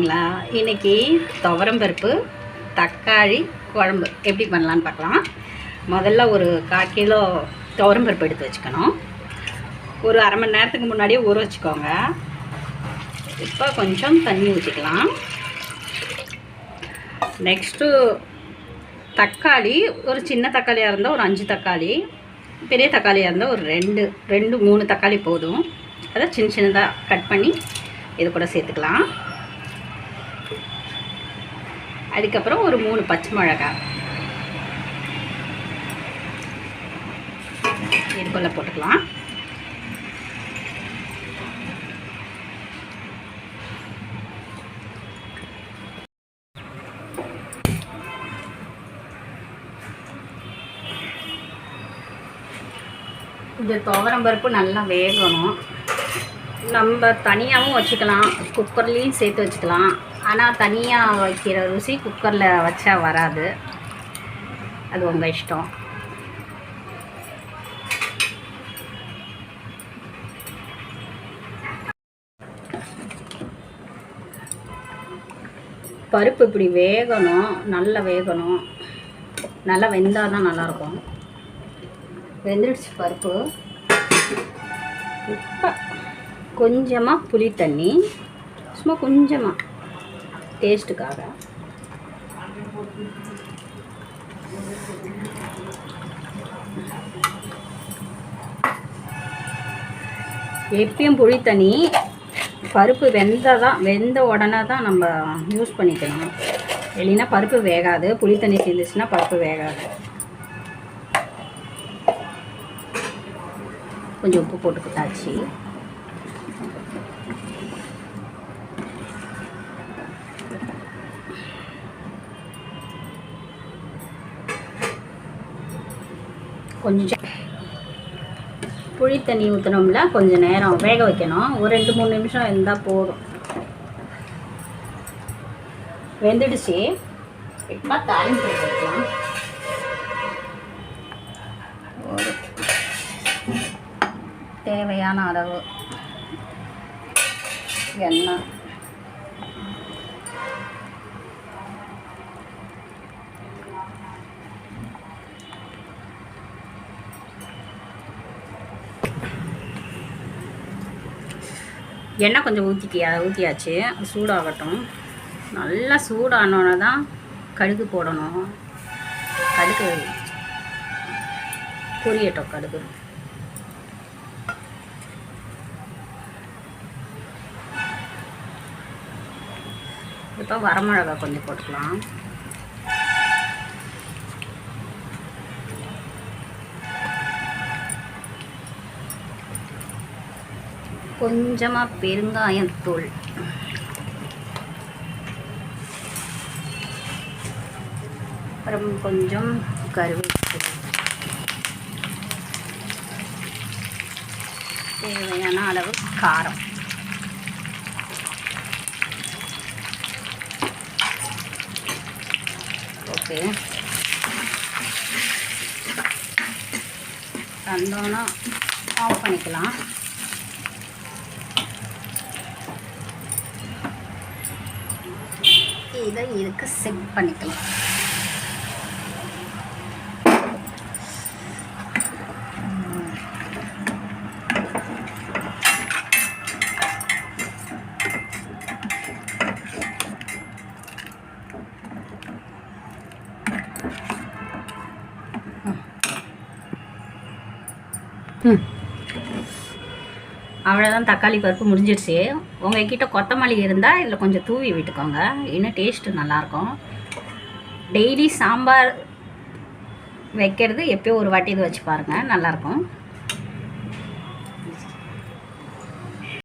ங்களா இன்னைக்கு துவரம் பருப்பு தக்காளி குழம்பு. எப்படி பண்ணலான்னு பார்க்கலாம். முதல்ல ஒரு கால் கிலோ துவரம் பருப்பு எடுத்து வச்சுக்கணும். ஒரு அரை மணி நேரத்துக்கு முன்னாடியே ஊற வச்சுக்கோங்க. இப்போ கொஞ்சம் தண்ணி ஊற்றிக்கலாம். நெக்ஸ்ட்டு தக்காளி ஒரு சின்ன தக்காளியாக இருந்தால் ஒரு அஞ்சு தக்காளி பெரிய தக்காளியாக இருந்தால் ஒரு ரெண்டு ரெண்டு மூணு தக்காளி போதும். அதை சின்ன சின்னதாக கட் பண்ணி இது கூட சேர்த்துக்கலாம். அதுக்கப்புறம் ஒரு மூணு பச்சை மிளகாய் இதுக்குள்ளே போட்டுக்கலாம். இது துவரம் பருப்பு நல்லா வேகணும். நம்ம தனியாகவும் வச்சுக்கலாம் குக்கர்லேயும் சேர்த்து வச்சுக்கலாம். ஆனால் தனியாக வைக்கிற ருசி குக்கரில் வச்சா வராது. அது உங்கள் இஷ்டம். பருப்பு இப்படி வேகணும் நல்லா வேகணும். நல்லா வெந்தால் தான் நல்லாயிருக்கும். வெந்துடுச்சு பருப்பு. இப்போ கொஞ்சமாக புளி தண்ணி. சும்மா கொஞ்சமாக டேஸ்ட்டுக்காக. எப்பயும் புளி தண்ணி பருப்பு வெந்தால் தான் வெந்த உடனே தான் நம்ம யூஸ் பண்ணிக்கணும். இல்லைன்னா பருப்பு வேகாது. புளி தண்ணி சேர்ந்துச்சுன்னா பருப்பு வேகாது. கொஞ்சம் உப்பு போட்டுக்கிட்டாச்சு. கொஞ்சம் புளி தண்ணி ஊற்றினோம்ல கொஞ்சம் நேரம் வேக வைக்கணும். ஒரு ரெண்டு மூணு நிமிஷம் இருந்தால் போதும். வெந்துடுச்சு. இப்போ தாளிப்பு போட்டுக்கலாம். ஒரு தேவையான அளவு எண்ணெய். எண்ணெய் கொஞ்சம் ஊற்றிக்கியா ஊற்றியாச்சு சூடாகட்டும். நல்லா சூடானோன்னு தான் கடுகு போடணும். கடுகு பொரியட்டும் கடுகு. இப்போ வரமிளகா கொஞ்சம் போட்டுக்கலாம். கொஞ்சமாக பெருங்காயம் தூள். அப்புறம் கொஞ்சம் கருவேப்பிலை. தேவையான அளவு காரம். ஓகே. தந்தோன்னா ஆஃப் பண்ணிக்கலாம். இதை இதுக்கு செட் பண்ணிக்கலாம். ம். அவ்வளோதான் தக்காளி பருப்பு முடிஞ்சிடுச்சு. உங்ககிட்ட கொத்தமல்லி இருந்தால் இதில் கொஞ்சம் தூவி விட்டுக்கோங்க. இன்னும் டேஸ்ட்டு நல்லாயிருக்கும். டெய்லி சாம்பார் வைக்கிறது எப்போயோ ஒரு வாட்டி இது வச்சு பாருங்கள் நல்லாயிருக்கும்.